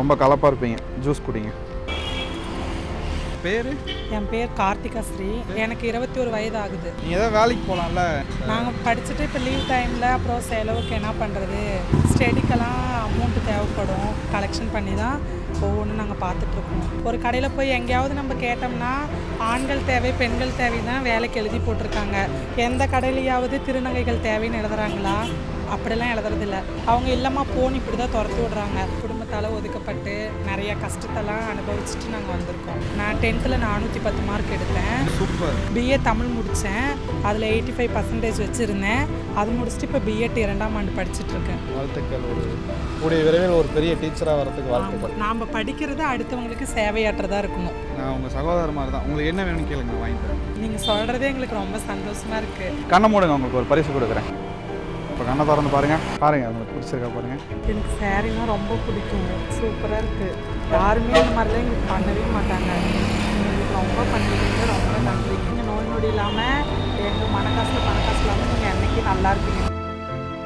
ரொம்ப கலப்பாக இருப்பீங்க. ஜூஸ் குடிங்க. பேர்? என் பேர் கார்த்திகா ஸ்ரீ. எனக்கு இருபத்தி ஒரு வயது ஆகுது நீங்கள் ஏதாவது வேலைக்கு போகலாம்ல நாங்கள் படிச்சுட்டு இப்போ லீவ் டைமில் அப்புறம் செலவுக்கு என்ன பண்ணுறது ஸ்டடிக்கெல்லாம் அமௌண்ட்டு தேவைப்படும். கலெக்ஷன் பண்ணி தான் ஒவ்வொன்றும் நாங்கள் பார்த்துட்ருக்கோம் ஒரு கடையில் போய் எங்கேயாவது நம்ம கேட்டோம்னா ஆண்கள் தேவை பெண்கள் தேவை தான் வேலைக்கு எழுதி போட்டிருக்காங்க. எந்த கடையிலையாவது திருநங்கைகள் தேவைன்னு எழுதுறாங்களா? அப்படிலாம் எழுதுறதில்ல. அவங்க இல்லைம்மா போன் இப்படி தான் துரத்து விடுறாங்க. குடும்பத்தால் ஒதுக்கப்பட்டு நிறைய கஷ்டத்தெல்லாம் அனுபவிச்சுட்டு நாங்கள் வந்திருக்கோம். டென்த்தில் நானூற்றி பத்து மார்க் எடுத்தேன். சூப்பர். பிஏ தமிழ் முடித்தேன். அதில் எயிட்டி ஃபைவ் பர்சன்டேஜ் வச்சுருந்தேன். அது முடிச்சுட்டு இப்போ பிஎட் இரண்டாம் ஆண்டு படிச்சுட்டு இருக்கேன் வாழ்த்துக்கள். ஒரு கூடிய விரைவில் ஒரு பெரிய டீச்சராக வரதுக்கு வாழ்த்துக்கள். நாம் படிக்கிறது அடுத்தவங்களுக்கு சேவையாற்றதா இருக்கணும். நான் உங்கள் சகோதரர் மாதிரி தான் உங்களுக்கு என்ன வேணும்னு கேளுங்க வாங்கி தரேன். நீங்கள் சொல்கிறதே எங்களுக்கு ரொம்ப சந்தோஷமாக இருக்குது கண்ணை மூடுங்க உங்களுக்கு ஒரு பரிசு கொடுக்குறேன். இப்போ கண்ணை திறந்து பாருங்கள் பாருங்கள் உங்களுக்கு பிடிச்சிருக்கா பாருங்கள் எனக்கு சேரீனா ரொம்ப பிடிக்கும். சூப்பராக இருக்குது யாருமே இந்த மாதிரிலாம் எங்களுக்கு பண்ணவே மாட்டாங்க. இல்லாமல் எங்கள் மன கஷ்டம் பண காசு இல்லாமல்